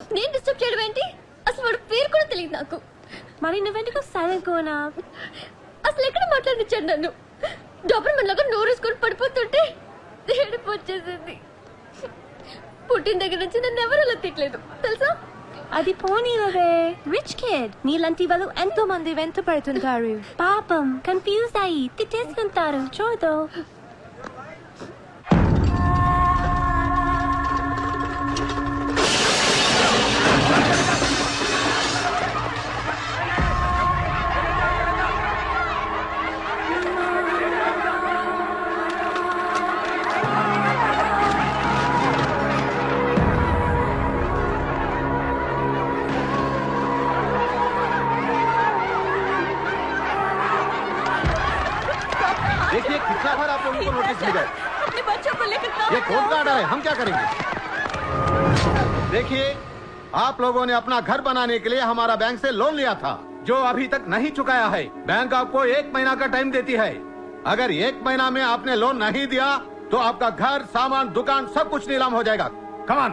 నేను డిస్టర్బ్ చేయడం ఏంటి? అసలు వాడు పేరు కూడా తెలియదు నాకు. మరి నువ్వెందుకు సైలెంట్ కోనా అసలు ఎక్కడ మాట్లాడించాడు నన్ను? డాబర్మన్ లాగా నోరేసుకొని పడిపోతుంటే ఏడుపు వచ్చేసింది. పుట్టిన దగ్గర నుంచి నన్ను ఎవరు అలా తిట్టలేదు? తెలుసా? అది పోనీలవే రిచ్ కిడ్ నీలాంటి వాళ్ళు ఎంతో మంది వెంట పడుతుంటారు. పాపం కన్ఫ్యూజ్ అయ్యి తిట్టేసుకుంటారు. చూడు. है अपने बच्चों को लेकर ये कौन का ऑर्डर है हम क्या करेंगे? देखिए आप लोगों ने अपना घर बनाने के लिए हमारा बैंक से लोन लिया था जो अभी तक नहीं चुकाया है। बैंक आपको एक महीना का टाइम देती है। अगर एक महीना में आपने लोन नहीं दिया तो आपका घर सामान दुकान सब कुछ नीलाम हो जाएगा। कमान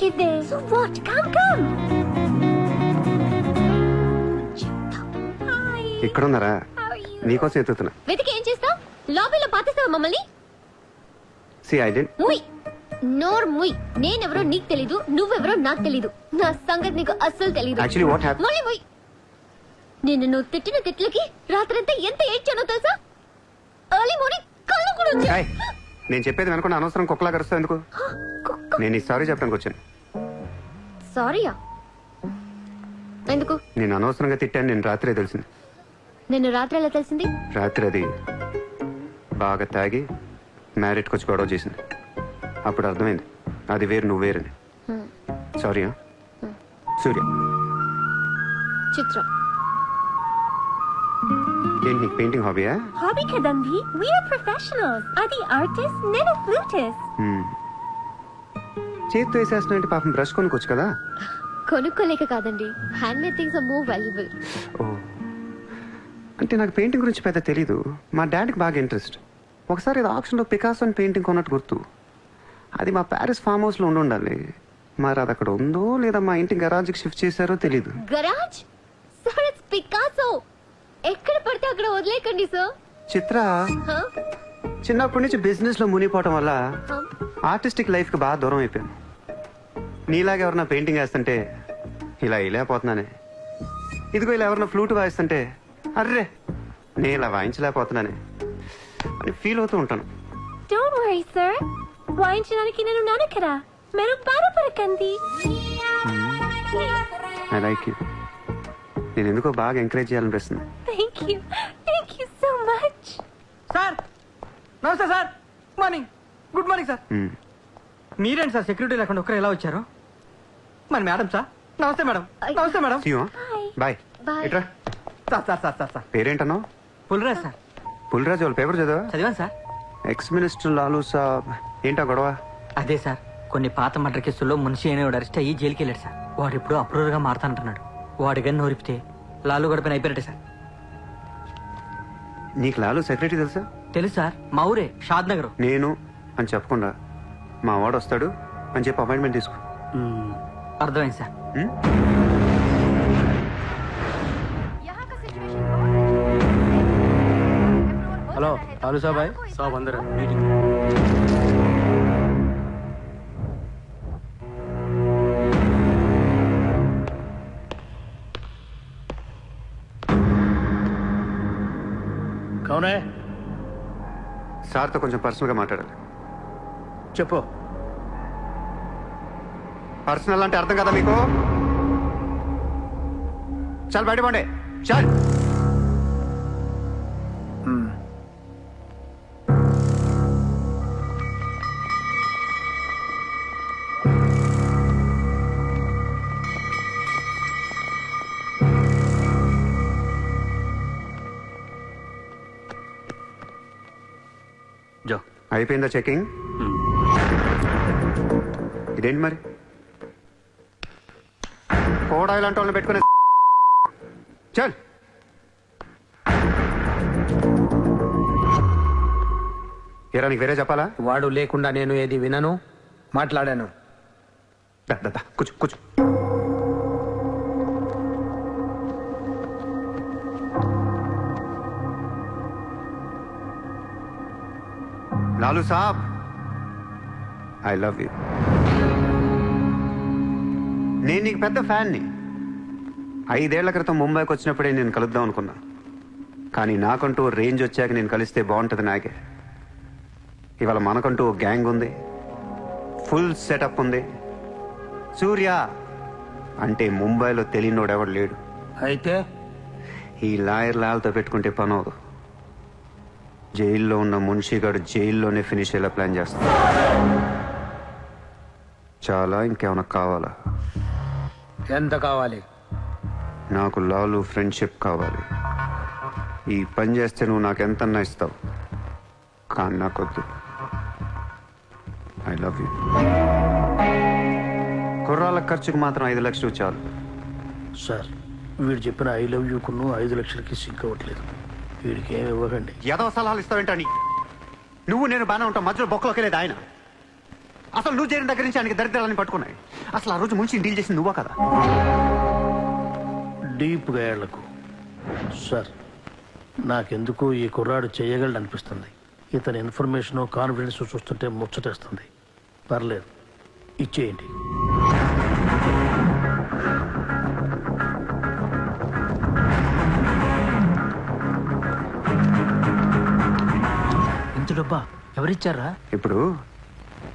పిలుస్తున్నావు రిచ్ కిడ్ దే సో వాట్ కమ్ కమ్ ఇక్కడున్నారా నీకోసం ఎత్తుతున్నా. వెతికి ఏం చేస్తావు? లాబీలో పాతిస్తావా మమ్మల్ని? సి ఐ డెంట్ ముయ్. నోర్ ముయ్. నేనెవరో నీకు తెలీదు నువ్వెవరో నాకు తెలీదు. నా సంగతి నీకు అస్సలు తెలీదు. యాక్చువల్లీ వాట్ హ్యాప్ మళ్ళీ ముయ్. నిన్ను నువ్వు తిట్టిన తిట్లకి రాత్రంతా ఎంత ఏడ్చానో తెలుసా? ఎర్లీ మార్నింగ్ కళ్ళు కూడా వచ్చాయి. నేను చెప్పేది వెనకుండా అనవసరం కుక్కలా కరుస్తావు ఎందుకు? నేను ఈ సారీ చెప్పడానికి వచ్చాను. సారీయా? ఎందుకు? నేను అనవసరంగా తిట్టాను నేను రాత్రే తెలిసింది. నిన్ను రాత్రి ఎలా తెలిసింది? రాత్రి అది బాగా తాగి మ్యారేట్కి వచ్చి గొడవ చేసింది. అప్పుడు అర్థమైంది. అది వేరు నువ్వు వేరని. సారీ సూర్య. చిత్రం. ఏంటి నీకు పెయింటింగ్ హాబీయా? హాబీ కదండి. వీఆర్ ప్రొఫెషనల్స్ అది ఆర్టిస్ట్ నేను ఫ్లూటిస్ట్ చేత్తో వేసేస్తున్నా పాపం బ్రష్ కొనుక్కోవచ్చు కదా? కొనుక్కోలేక కాదండి. Hand made things are more valuable ఓ. అంటే నాకు పెయింటింగ్ గురించి పెద్ద తెలీదు. మా డాడీకి బాగా ఇంట్రెస్ట్. ఒకసారి ఏదో ఆప్షన్లో పికాసో అని పెయింటింగ్ కొన్నట్టు గుర్తు. అది మా ప్యారిస్ ఫామ్ హౌస్లో ఉండి ఉండాలి. మరి అది అక్కడ ఉందో లేదా మా ఇంటి గరాజ్కి షిఫ్ట్ చేశారో తెలీదు. గరాజ్ సార్ ఇట్స్ పికాసో ఎక్కడ పడితే అక్కడ వదిలేకండి సార్ చిత్ర? చిన్నప్పటి నుంచి బిజినెస్లో మునిగిపోవటం వల్ల? ఆర్టిస్టిక్ లైఫ్కి బాగా దూరం అయిపోయాను. నీలాగా ఎవరన్నా పెయింటింగ్ వేస్తుంటే ఇలా వేయలేకపోతున్నానే ఇదిగో ఇలా ఎవరన్నా ఫ్లూట్ వాయిస్తుంటే అర్రే నేను ఇలా వాయించలేకపోతున్నానే అని ఫీల్ అవుతూ ఉంటాను. డోంట్ వరీ సార్ వాయించడానికి నేను ఉన్నాను కదా మీరు బాధపడకండి ఐ లైక్ యూ నేను ఎందుకో బాగా ఎంకరేజ్ చేయాలనిపిస్తుంది thank you thank you so much sir namaste sir morning good morning sir. మీరేంటి సార్ సెక్యూరిటీ లేకుండా ఒక్కరు ఎలా వచ్చారు? మరి madam sir namaste madam namaste madam? Bye. Sir sir sir sir sir. పేరేంటన్నావు? Pulraj sir. Pulraj వాళ్ళ పేపర్ చదివా? చదివాను sir. Ex minister Lalu saab ఏంటా గొడవ? అదే సార్ కొన్ని పాత మర్డర్ కేసుల్లో మున్షి అనేవాడు అరెస్ట్ అయ్యి జైలుకి వెళ్ళాడు సార్. వాడు ఇప్పుడు అప్రూవర్గా మారుతానంటున్నాడు. వాడి గన్ను నోరిపితే లాలు గడపని అయిపోయినట్టే సార్. నీకు లాలూ సెక్రటరీ తెలుసా? తెలుసు సార్ మా ఊరే షాద్ నగర్. నేను అని చెప్పకుండా మా వాడు వస్తాడు అని చెప్పి అపాయింట్మెంట్ తీసుకో. అర్థమైంది సార్? హలో లాలు సాబాయ్ సాబ్ అందరూ కౌనే. సార్తో కొంచెం పర్సనల్గా మాట్లాడాలి. చెప్పు. పర్సనల్ అంటే అర్థం కదా మీకు? చాలు బయటపండే చాలు. Hmm. జో. అయిపోయిందా చెకింగ్ ఇదేంటి మరి? కోడా ఇలాంటి వాళ్ళని పెట్టుకునే చల్. ఎరా నీకు వేరే చెప్పాలా? వాడు లేకుండా నేను ఏది వినను? మాట్లాడాను. దా, దా, దా, కూర్చో కూర్చో. Lalu saab. I love you. నేను నీకు పెద్ద ఫ్యాన్ని. ఐదేళ్ళ క్రితం ముంబైకి వచ్చినప్పుడే నేను కలుద్దాం అనుకున్నా. కానీ నాకంటూ రేంజ్ వచ్చాక నేను కలిస్తే బాగుంటుంది నాకే ఇవాళ మనకంటూ ఓ గ్యాంగ్ ఉంది. ఫుల్ సెటప్ ఉంది. సూర్య! అంటే ముంబైలో తెలియనోడు ఎవడు లేడు. అయితే? ఈ లాయర్ లాల్తో పెట్టుకుంటే పని అవదు జైల్లో ఉన్న మున్షిగాడు జైల్లోనే ఫినిష్ అయ్యేలా ప్లాన్ చేస్తాడు. చాలా ఇంకేమైనా కావాలా? ఎంత కావాలి? నాకు లాలు ఫ్రెండ్షిప్ కావాలి. ఈ పని చేస్తే నువ్వు నాకు ఎంతన్నా ఇస్తావు. కానీ నాకొద్దు. ఐ లవ్ యూ కుర్రాళ్ళ ఖర్చుకు మాత్రం ఐదు లక్షలు చాలు. సార్ వీడు చెప్పిన ఐ లవ్ యూ కున్ను ఐదు లక్షలకి సింక్ అవ్వట్లేదు. వీడికి ఏమి ఇవ్వకండి. ఏదో సలహాలు ఇస్తావేంటని నువ్వు నేను బాగానే ఉంటాం మధ్యలో బొక్కలోకి లేదు ఆయన. అసలు నువ్వు చేరిన దగ్గర నుంచి ఆయనకి దరిద్రాలని పట్టుకున్నాయి. అసలు ఆ రోజు ముంచి డీల్ చేసింది నువ్వా కదా? డీప్గా ఏళ్ళకు. సార్ నాకెందుకు ఈ కుర్రాడు చేయగలడు అనిపిస్తుంది ఇతని ఇన్ఫర్మేషన్ కాన్ఫిడెన్స్ చూస్తుంటే ముచ్చటేస్తుంది. పర్లేదు. ఇచ్చేయండి. ఇంత డబ్బా ఎవరిచ్చారా? ఇప్పుడు